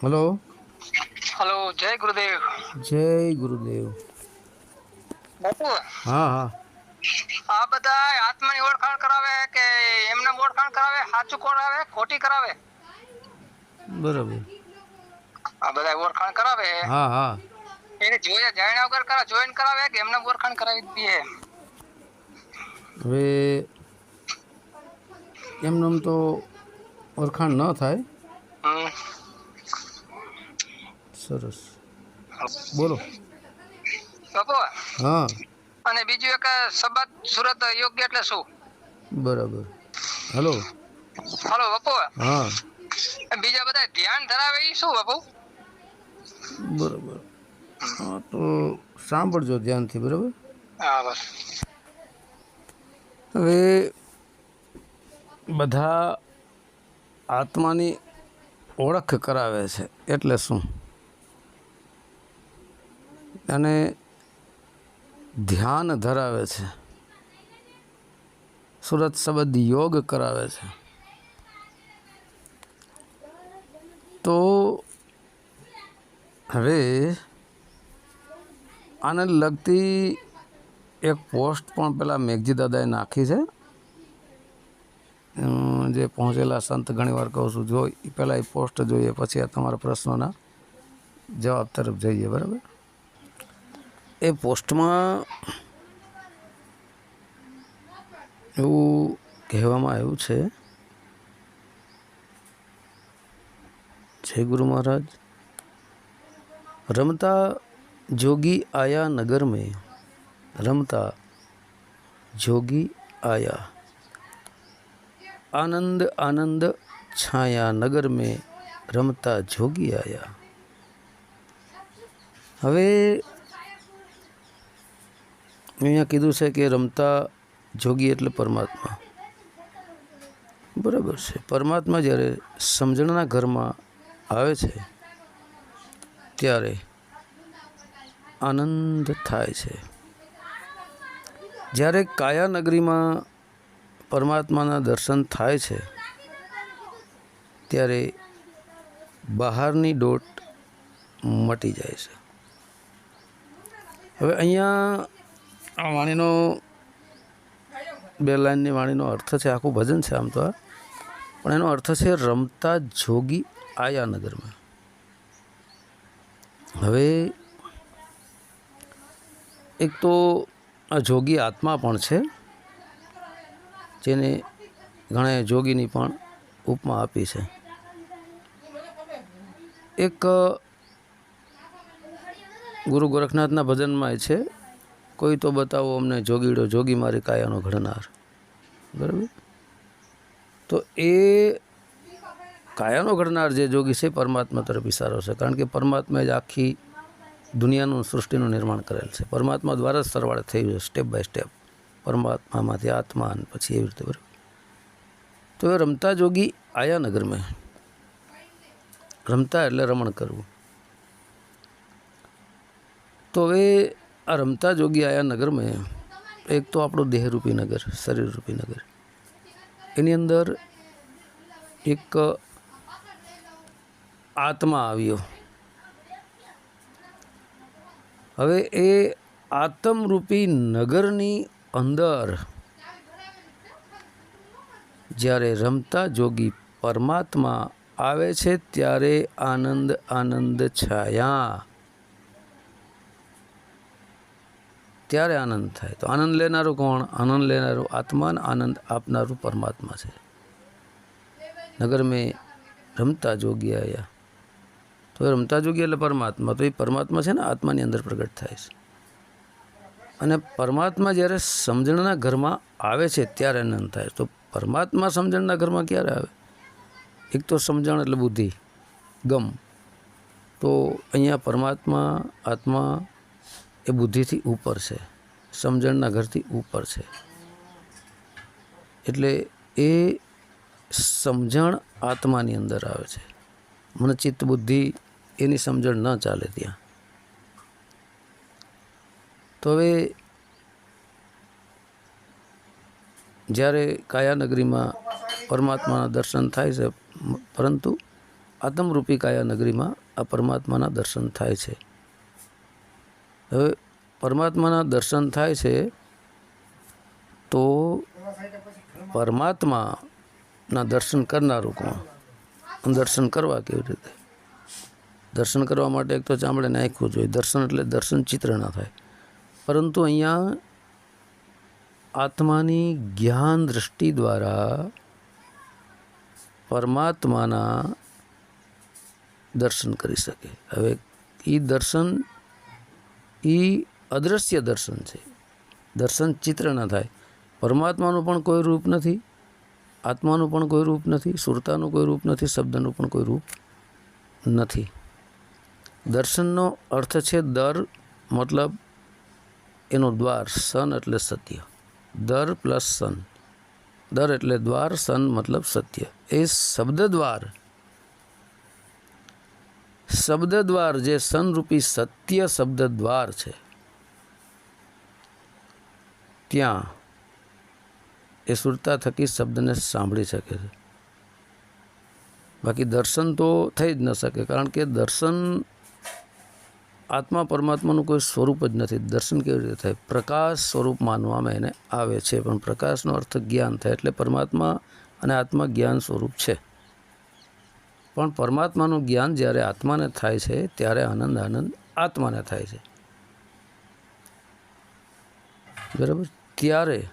Hello. Hello જય ગુરુદેવ. જય ગુરુદેવ. બાપુ. હા હા. આ બધા આત્માની ઓળખાણ કરાવે કે એમને ઓળખાણ કરાવે સાચું કરાવે ખોટી કરાવે? બરાબર. આ બધા ઓળખાણ કરાવે? હા હા. એને જોયા જાણ્યા વગર કરા જોઈન કરાવે કે એમને ઓળખાણ કરાવી દઈએ હવે એમને આમ તો ઓળખાણ ન થાય. સરસ. બોલો. હા. અને બીજું એક સબત સુરત યોગ્ય એટલે શું? બરાબર. હલો. હેલો બાપુ. હા. બીજા બધા ધ્યાન ધરાવે એ શું બાપુ? બરાબર. હા તો સાંભળજો ધ્યાનથી બરાબર? હા બસ. હવે બધા આત્માની ઓળખ કરાવે છે, એટલે શું? અને ધ્યાન ધરાવે છે. સુરત શબ્દ યોગ કરાવે છે. તો હવે આને લગતી એક પોસ્ટ પણ પેલા મેઘજી દાદાએ નાખી છે. જે પહોંચેલા સંત ઘણીવાર કહું છું, જો પહેલાં એ પોસ્ટ જોઈએ, પછી આ તમારા પ્રશ્નોના જવાબ તરફ જઈએ, બરાબર? એ પોસ્ટમાં એવું કહેવામાં આવ્યું છે, જય ગુરુ મહારાજ, રમતા જોગી આયા નગર મેં, રમતા જોગી આયા આનંદ આનંદ છાયા નગર મેં રમતા જોગી આયા હવે અહીંયા કીધું છે કે રમતા જોગી એટલે પરમાત્મા બરાબર છે પરમાત્મા જ્યારે સમજણના ઘરમાં આવે છે, ત્યારે આનંદ થાય છે। જ્યારે કાયા નગરીમાં પરમાત્માના દર્શન થાય છે, ત્યારે બહારની દોટ મટી જાય છે. હવે અહીંયા આ વાણીનો, બે લાઇનની વાણીનો અર્થ છે, આખું ભજન છે આમ તો પણ એનો અર્થ છે રમતા જોગી આયા નગરમાં હવે એક તો આ જોગી આત્મા પણ છે જેને ઘણા જોગીની પણ ઉપમા આપી છે. એક ગુરુ ગોરખનાથના ભજનમાં છે, કોઈ તો બતાવો અમને જોગીડો, જોગી મારી કાયાનો ઘડનાર. બરાબર? તો એ કાયાનો ઘડનાર જે જોગી છે પરમાત્મા તરફ ઇશારો છે, કારણ કે પરમાત્માએ જ આખી દુનિયાનું સૃષ્ટિનું નિર્માણ કરેલ છે. પરમાત્મા દ્વારા જ સરવાળે થયું છે સ્ટેપ બાય સ્ટેપ. પરમાત્મામાંથી આત્મા અને પછી એવી રીતે બરાબર. તો એ રમતા જોગી આયા નગરમાં. રમતા એટલે રમણ કરવું. તો હવે આ રમતા જોગી આયા નગરમાં એક તો આપણો દેહરૂપી નગર, શરીરરૂપી નગર. એની અંદર એક આત્મા આવ્યો. હવે એ આત્મરૂપી નગરની અંદર જ્યારે રમતા જોગી પરમાત્મા આવે છે, ત્યારે આનંદ આનંદ છાયા. ત્યારે આનંદ થાય. તો આનંદ લેનારું કોણ? આનંદ લેનારું આત્માન આનંદ આપનારું પરમાત્મા છે. નગર મેં રમતા જોગી આયા. તો રમતા જોગી એટલે પરમાત્મા. તો એ પરમાત્મા છે ને, આત્માની અંદર પ્રગટ થાય છે. અને પરમાત્મા જ્યારે સમજણના ઘરમાં આવે છે, ત્યારે આનંદ થાય. તો પરમાત્મા સમજણના ઘરમાં ક્યારે આવે? એક તો સમજણ એટલે બુદ્ધિ, ગમ. તો અહીંયા પરમાત્મા, આત્મા એ બુદ્ધિથી ઉપર છે. સમજણના ઘરથી ઉપર છે. એટલે એ સમજણ આત્માની અંદર આવે છે. મને ચિત્ત બુદ્ધિ એની સમજણ ન ચાલે ત્યાં. તો હવે જ્યારે કાયાનગરીમાં પરમાત્માના દર્શન થાય છે, પરંતુ આત્મરૂપી કાયાનગરીમાં આ પરમાત્માના દર્શન થાય છે. હવે પરમાત્માના દર્શન થાય છે તો પરમાત્માના દર્શન કરનારું કોણ? દર્શન કરવા કેવી રીતે? દર્શન કરવા માટે એક તો ચામડે નાખવું જોઈએ દર્શન એટલે દર્શન ચિત્ર ના થાય. પરંતુ અહીંયા આત્માની જ્ઞાન દૃષ્ટિ દ્વારા પરમાત્માના દર્શન કરી શકે. હવે એ દર્શન એ અદૃશ્ય દર્શન છે. દર્શન ચિત્ર ન થાય. પરમાત્માનું પણ કોઈ રૂપ નથી, આત્માનું પણ કોઈ રૂપ નથી, સુરતાનું કોઈ રૂપ નથી, શબ્દનું પણ કોઈ રૂપ નથી. દર્શનનો અર્થ છે દર, મતલબ એનો દ્વાર સન એટલે સત્ય. દર પ્લસ સન. દર એટલે દ્વાર, સન મતલબ સત્ય. એ શબ્દ દ્વાર શબ્દ દ્વાર જે સનરૂપી સત્ય શબ્દ દ્વાર છે. ત્યાં એ સુરતા થકી શબ્દને સાંભળી શકે છે. બાકી દર્શન તો થઈ જ ન શકે, કારણ કે દર્શન આત્મા પરમાત્માનું કોઈ સ્વરૂપ જ નથી. દર્શન કેવી રીતે થાય? પ્રકાશ સ્વરૂપ માનવામાં એને આવે છે, પણ પ્રકાશનો અર્થ જ્ઞાન થાય એટલે પરમાત્મા અને આત્મા જ્ઞાન સ્વરૂપ છે. પણ પરમાત્માનું જ્ઞાન જ્યારે આત્માને થાય છે, ત્યારે આનંદ આનંદ આત્માને થાય છે. બરાબર? ત્યારે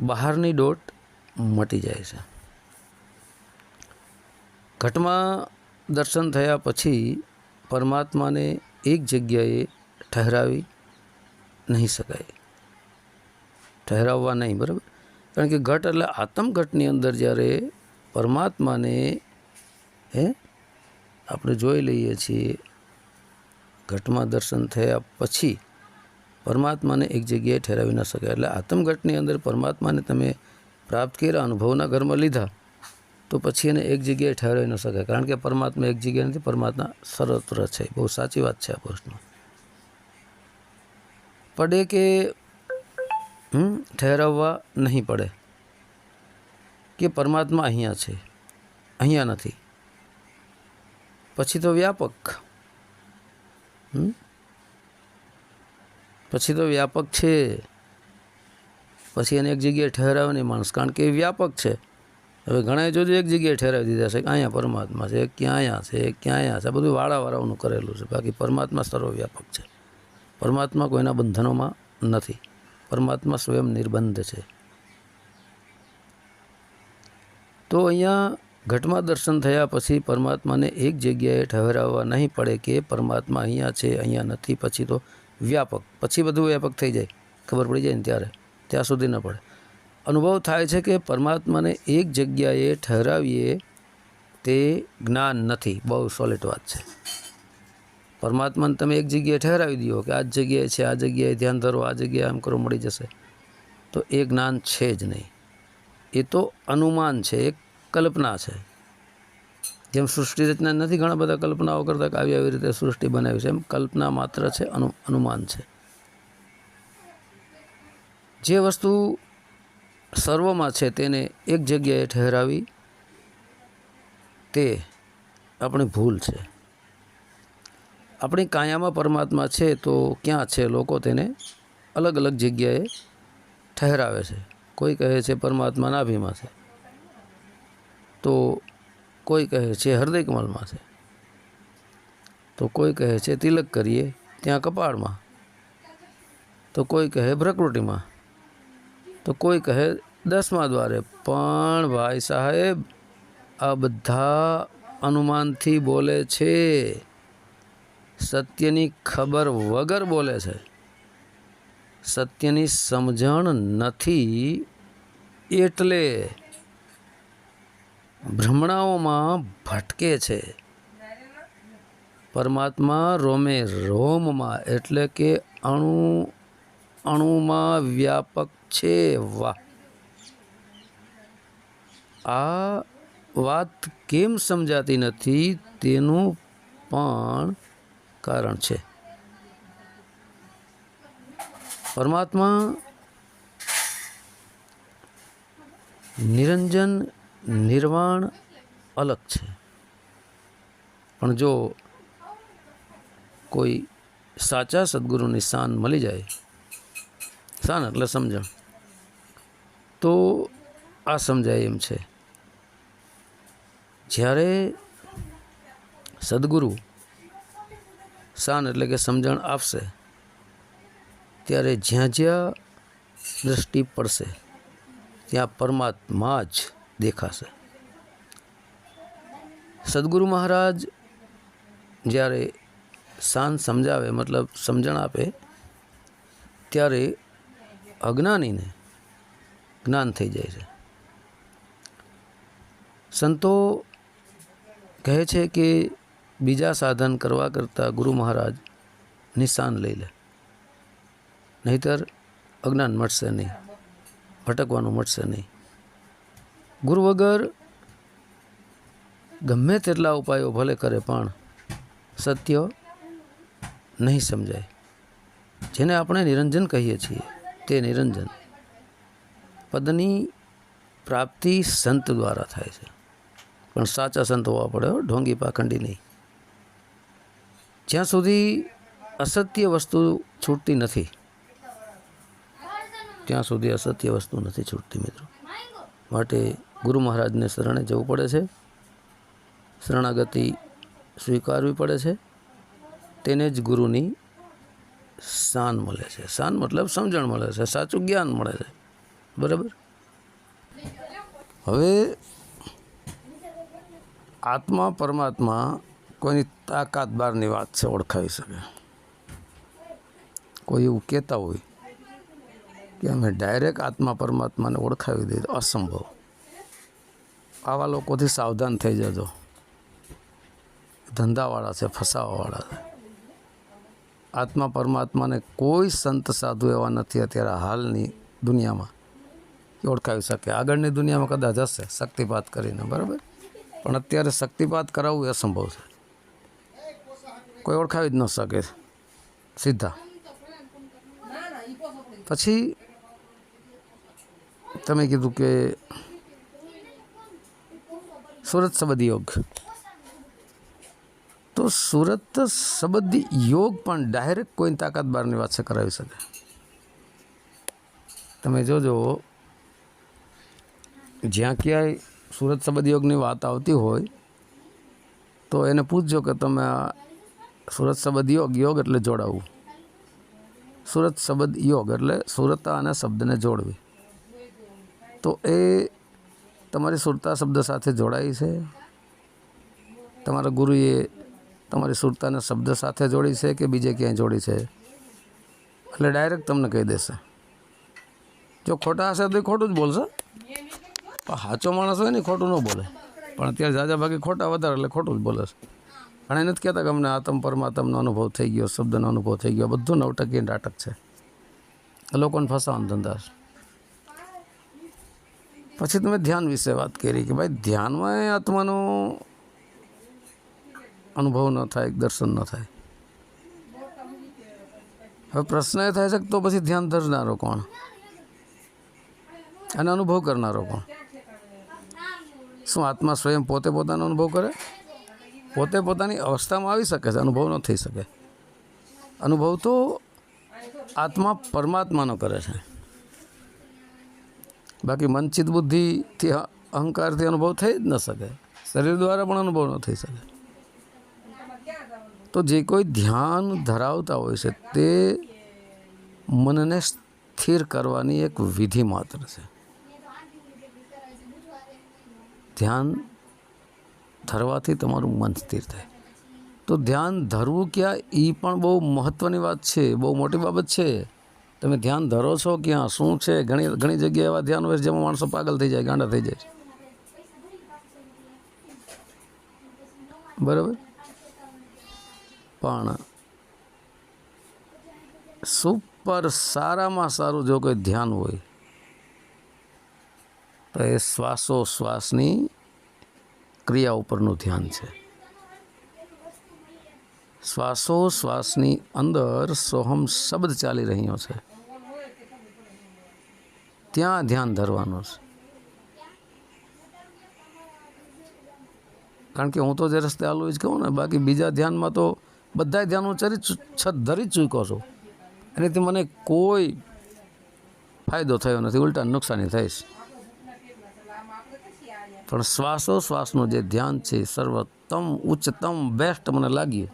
બહારની દોટ મટી જાય છે. ઘટમાં દર્શન થયા પછી પરમાત્માને એક જગ્યાએ ઠહેરાવી નહીં શકાય. ઠહેરાવવા નહીં, બરાબર? કારણ કે ઘટ એટલે આત્મઘટની અંદર જ્યારે પરમાત્માને, હે, આપણે જોઈ લઈએ છીએ, ઘટમાં દર્શન થયા પછી પરમાત્માને એક જગ્યાએ ઠેરાવી ન શકાય. એટલે આત્મઘટની અંદર પરમાત્માને તમે પ્રાપ્ત કર્યા, અનુભવના ઘરમાં લીધા તો પછી એને એક જગ્યાએ ઠેરાવી ન શકાય. કારણ કે પરમાત્મા એક જગ્યાએ નથી, પરમાત્મા સર્વત્ર છે. બહુ સાચી વાત છે આ પ્રશ્ન. પડે કે ઠેરવવા નહીં પડે? કે પરમાત્મા અહીંયા છે? અહીંયા નથી. પછી તો વ્યાપક. પછી તો વ્યાપક છે. પછી એને એક જગ્યાએ ઠહેરાવે નહીં માણસ. કારણ કે એ વ્યાપક છે. હવે ઘણા જોજો એક જગ્યાએ ઠેરાવી દીધા છે કે અહીંયા પરમાત્મા છે ક્યાં અહીંયા છે ક્યાં અહીંયા છે બધું વાળાવાળાઓનું કરેલું છે. બાકી પરમાત્મા સર્વવ્યાપક છે. પરમાત્મા કોઈના બંધનોમાં નથી. પરમાત્મા સ્વયં નિર્બંધ છે. તો અહીંયા ઘટમાં દર્શન થયા પછી પરમાત્માને એક જગ્યાએ ઠહેરાવવા નહીં પડે કે પરમાત્મા અહીંયા છે, અહીંયા નથી, પછી તો વ્યાપક. પછી બધું વ્યાપક થઈ જાય. ખબર પડી જાય ને ત્યારે. ત્યાં સુધી ન પડે. અનુભવ થાય છે કે પરમાત્માને એક જગ્યાએ ઠહેરાવીએ તે જ્ઞાન નથી. બહુ સોલિડ વાત છે. પરમાત્માને તમે એક જગ્યાએ ઠહેરાવી દો કે આ જગ્યાએ છે, આ જગ્યાએ ધ્યાન ધરો, આ જગ્યાએ આમ કરો, મળી જશે. તો એ જ્ઞાન છે જ નહીં. એ તો અનુમાન છે, એક કલ્પના છે. જેમ સૃષ્ટિ રચના નથી ઘણા બધા કલ્પનાઓ કરતા કે આવી આવી રીતે સૃષ્ટિ બનાવી છે, એમ કલ્પના માત્ર છે, અનુ, અનુમાન છે. જે વસ્તુ સર્વમાં છે તેને એક જગ્યાએ ઠહેરાવી તે આપણી ભૂલ છે. આપણી કાયામાં પરમાત્મા છે તો ક્યાં છે લોકો તેને અલગ અલગ જગ્યાએ ઠહેરાવે છે. કોઈ કહે છે પરમાત્મા નાભીમાં છે. તો કોઈ કહે છે હૃદયકમલમાં છે. તો કોઈ કહે છે તિલક કરીએ ત્યાં કપાળમાં. તો કોઈ કહે પ્રકૃતિમાં. તો કોઈ કહે દસમા દ્વારે, પણ ભાઈ સાહેબ, આ બધા અનુમાનથી બોલે છે. સત્યની ખબર વગર બોલે છે. સત્યની સમજણ નથી એટલે ભ્રમણાઓમાં ભટકે છે. પરમાત્મા રોમે રોમમાં એટલે કે અણુ અણુમાં વ્યાપક છે. વાહ. આ વાત કેમ સમજાતી નથી તેનું પણ કારણ છે. પરમાત્મા નિરંજન, નિર્વાણ અલગ છે. પણ જો કોઈ સાચા સદગુરુની શાન મળી જાય શાન એટલે સમજણ તો આ સમજાય એમ છે. જ્યારે સદગુરુ શાન એટલે કે સમજણ આપશે, ત્યારે જ્યાં જ્યાં દૃષ્ટિ પડશે, ત્યાં પરમાત્મા જ દેખાશે. સદગુરુ મહારાજ જ્યારે શાન સમજાવે, મતલબ સમજણ આપે, ત્યારે અજ્ઞાનીને જ્ઞાન થઈ જાય છે. સંતો કહે છે કે બીજા સાધન કરવા કરતાં ગુરુ મહારાજ નિશાન લઈ લે. નહીતર અજ્ઞાન મળશે નહીં, ભટકવાનું મળશે નહીં. ગુરુ વગર ગમે તેટલા ઉપાયો ભલે કરે પણ સત્ય નહીં સમજાય. જેને આપણે નિરંજન કહીએ છીએ તે નિરંજન પદની પ્રાપ્તિ સંત દ્વારા થાય છે. પણ સાચા સંત હોવા પડે ઢોંગી પાખંડી નહીં. જ્યાં સુધી અસત્ય વસ્તુ છૂટતી નથી, ત્યાં સુધી અસત્ય વસ્તુ નથી છૂટતી મિત્રો. માટે ગુરુ મહારાજને શરણે જવું પડે છે. શરણાગતિ સ્વીકારવી પડે છે. તેને જ ગુરુની શાન મળે છે. શાન મતલબ સમજણ મળે છે. સાચું જ્ઞાન મળે છે. બરાબર? હવે આત્મા પરમાત્મા કોઈની તાકાત બહારની વાત છે ઓળખાવી શકે. કોઈ એવું કહેતા હોય કે અમે ડાયરેક્ટ આત્મા પરમાત્માને ઓળખાવી દઈએ અસંભવ. આવા લોકોથી સાવધાન થઈ જજો. ધંધાવાળા છે, ફસાવાવાળા છે. આત્મા પરમાત્માને કોઈ સંત સાધુ એવા નથી અત્યારે હાલની દુનિયામાં. ઓળખાવી શકે. આગળની દુનિયામાં કદાચ હશે, શક્તિપાત કરીને, બરાબર? પણ અત્યારે શક્તિપાત કરાવવું અસંભવ છે. કોઈ ઓળખાવી જ ન શકે. સીધા. પછી તમે કીધું કે સુરત સંબંધી યોગ. તો સુરત સંબંધી યોગ પણ ડાયરેક્ટ કોઈની તાકાત બહારની વાત છે, કરાવી શકે. તમે જોજો, જ્યાં ક્યાંય સુરત સંબંધી યોગની વાત આવતી હોય, તો એને પૂછજો કે તમે સુરત સંબંધ યોગ યોગ એટલે જોડાવવું સુરત શબ્દ યોગ એટલે સુરતા અને શબ્દને જોડવી. તો એ તમારી સુરતા શબ્દ સાથે જોડાઈ છે. તમારા ગુરુએ તમારી સુરતાને શબ્દ સાથે જોડી છે કે બીજે ક્યાંય જોડી છે? એટલે ડાયરેક્ટ તમને કહી દેશે. જો ખોટા હશે તો એ ખોટું જ બોલશે. પણ સાચો માણસ હોય ને ખોટું ન બોલે. પણ અત્યારે જાજા ભાગે ખોટા વધારે એટલે ખોટું જ બોલે છે. પણ એ નથી કહેતા કે અમને આત્મ પરમાત્મનો અનુભવ થઈ ગયો, શબ્દનો અનુભવ થઈ ગયો. બધું નવટકી નાટક છે. લોકોને ફસાવાનો ધંધા છે. પછી તમે ધ્યાન વિશે વાત કરી કે ભાઈ ધ્યાનમાં આત્માનો અનુભવ ન થાય દર્શન ન થાય. હવે પ્રશ્ન એ થાય છે તો પછી ધ્યાન ધરનારો કોણ? અને અનુભવ કરનારો કોણ? શું આત્મા સ્વયં પોતે પોતાનો અનુભવ કરે? પોતે પોતાની અવસ્થામાં આવી શકે છે, અનુભવ ન થઈ શકે. અનુભવ તો આત્મા પરમાત્માનો કરે છે. બાકી મનચિત બુદ્ધિથી અહંકારથી અનુભવ થઈ જ ન શકે. શરીર દ્વારા પણ અનુભવ ન થઈ શકે. તો જે કોઈ ધ્યાન ધરાવતા હોય છે, તે મનને સ્થિર કરવાની એક વિધિ માત્ર છે. ધ્યાન ધરવાથી તમારું મન સ્થિર થાય. તો ધ્યાન ધરવું ક્યાં? એ પણ બહુ મહત્ત્વની વાત છે, બહુ મોટી બાબત છે. તમે ધ્યાન ધરો છો ક્યાં? શું છે? ઘણી ઘણી જગ્યાએ એવા ધ્યાન હોય છે જેમાં માણસો પાગલ થઈ જાય, ગાંડા થઈ જાય બરાબર? પણ સુપર સારામાં સારું જો કોઈ ધ્યાન હોય, તો એ શ્વાસોશ્વાસની ક્રિયા ઉપરનું ધ્યાન છે. શ્વાસોશ્વાસની અંદર સોહમ શબ્દ ચાલી રહ્યો છે. ત્યાં ધ્યાન ધરવાનું છે. કારણ કે હું તો જે રસ્તે આલું જ કહું ને, બાકી બીજા ધ્યાનમાં તો બધા ધ્યાન હું ચરી ધરી ચૂક્યો છું. એનાથી મને કોઈ ફાયદો થયો નથી, ઉલટા નુકસાની થઈશ. પણ શ્વાસો શ્વાસનું જે ધ્યાન છે, સર્વોત્તમ, ઉચ્ચતમ, બેસ્ટ મને લાગ્યું.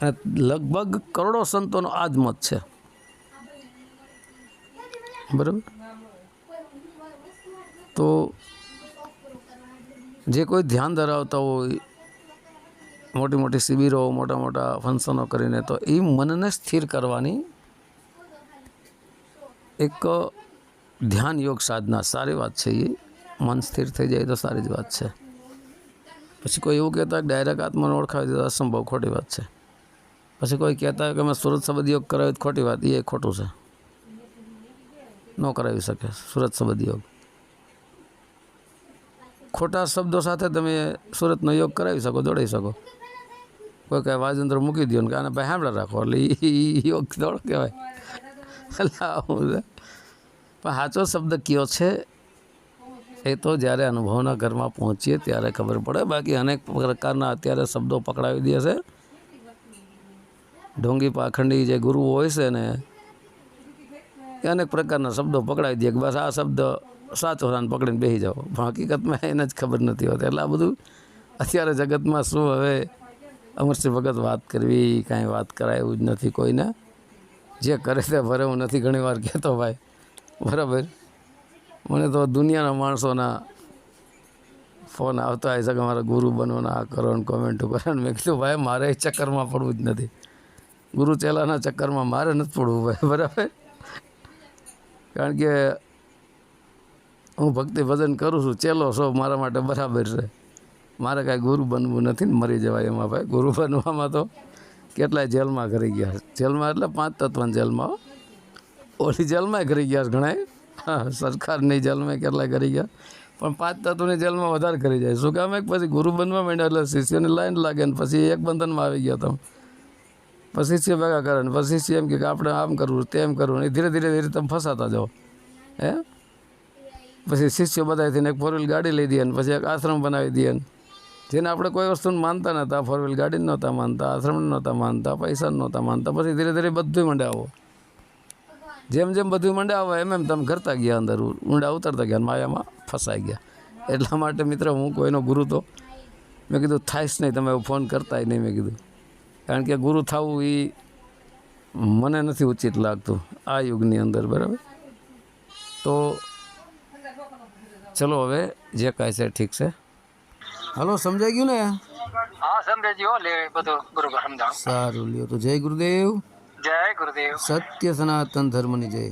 અને લગભગ કરોડો સંતોનો આ જ મત છે. બરાબર? તો જે કોઈ ધ્યાન ધરાવતા હોય મોટી મોટી શિબિરો, મોટા મોટા ફંક્શનો કરીને તો એ મનને સ્થિર કરવાની એક ધ્યાન યોગ સાધના. સારી વાત છે એ. મન સ્થિર થઈ જાય તો સારી જ વાત છે. પછી કોઈ એવું કહેતા ડાયરેક્ટ આત્માને ઓળખાવી તો અસંભવ ખોટી વાત છે. પછી કોઈ કહેતા હોય કે અમે સુરત સંબંધ યોગ કરાવ્યો ખોટી વાત. એ ખોટું છે. ન કરાવી શકે. સુરત સંબંધ યોગ. ખોટા શબ્દો સાથે તમે સુરતનો યોગ કરાવી શકો, દોડાવી શકો. કોઈ કાંઈ વાજંત્ર મૂકી દો ને કે આને ભાઈ સાંભળા રાખો. એટલે એ યોગ દોડ કહેવાય. એટલે પણ સાચો શબ્દ કયો છે? એ તો જ્યારે અનુભવના ઘરમાં પહોંચીએ ત્યારે ખબર પડે. બાકી અનેક પ્રકારના અત્યારે શબ્દો પકડાવી દે છે. ઢોંગી પાખંડી જે ગુરુઓ હોય છે ને, એ અનેક પ્રકારના શબ્દો પકડાવી દે. કે બસ આ શબ્દ સાચો છે પકડીને બેસી જાઓ. પણ હકીકતમાં એને જ ખબર નથી હોતી. એટલે આ બધું અત્યારે જગતમાં શું હવે અમરસિંહ ભગત વાત કરવી, કાંઈ વાત કરાય એવું જ નથી કોઈને. જે કરે તે ભરે, હું નથી ઘણી વાર કહેતો ભાઈ. બરાબર? મને તો દુનિયાના માણસોના ફોન આવતા હોય છે કે મારા ગુરુ બનવાના આ કરો ને કોમેન્ટો કરો ને મેં કીધું, ભાઈ, મારે ચક્કરમાં પડવું જ નથી. ગુરુ ચેલાના ચક્કરમાં મારે નથી પડવું ભાઈ. બરાબર? કારણ કે હું ભક્તિ ભજન કરું છું, ચેલો છો, મારા માટે બરાબર છે. મારે કાંઈ ગુરુ બનવું નથી ને મરી જવાય એમાં ભાઈ. ગુરુ બનવામાં તો કેટલાય જેલમાં કરી ગયા જેલમાં એટલે પાંચ તત્વની જેલમાં. ઓલી જેલમાં કરી ગયા ઘણા સરકારની જેલમાં કેટલાય કરી ગયા. પણ પાંચ તત્વની જેલમાં વધારે કરી જાય. શું કામ એક પછી ગુરુ બનવા માંડ્યા એટલે શિષ્યની લાઈન લાગે ને પછી એક બંધનમાં આવી ગયા તમે. પછી શિષ્ય ભેગા કરે ને પછી શિષ્ય એમ કે આપણે આમ કરવું, તેમ કરવું એ ધીરે ધીરે ધીરે તમે ફસાતા જાઓ. હે? પછી શિષ્ય બધાથી એક ફોર વ્હીલ ગાડી લઈ દે ને પછી એક આશ્રમ બનાવી દે ને જેને આપણે કોઈ વસ્તુને માનતા નહોતા ફોર વ્હીલ ગાડી નહોતા માનતા આશ્રમ નહોતા માનતા, પૈસા નહોતા માનતા, પછી ધીરે ધીરે બધું મંડે આવો જેમ જેમ બધું મંડે આવો એમ એમ તમે કરતા ગયા અંદર, ઊંડા ઉતરતા ગયા માયામાં ફસાઈ ગયા. એટલા માટે મિત્ર, હું કોઈનો ગુરુ તો, મેં કીધું, થાઈશ નહીં, તમે ફોન કરતાય નહીં, મેં કીધું. કારણ કે ગુરુ થવું એ મને નથી ઉચિત લાગતું, આ યુગની અંદર, બરાબર? તો ચલો હવે જે કાંઈ છે ઠીક છે. હાલો સમજાઈ ગયું ને? હા સમજાઈ હો લે બધું બરોબર સમજાવ. સારું લ્યો તો જય ગુરુદેવ. જય ગુરુદેવ. સત્ય સનાતન ધર્મની જય.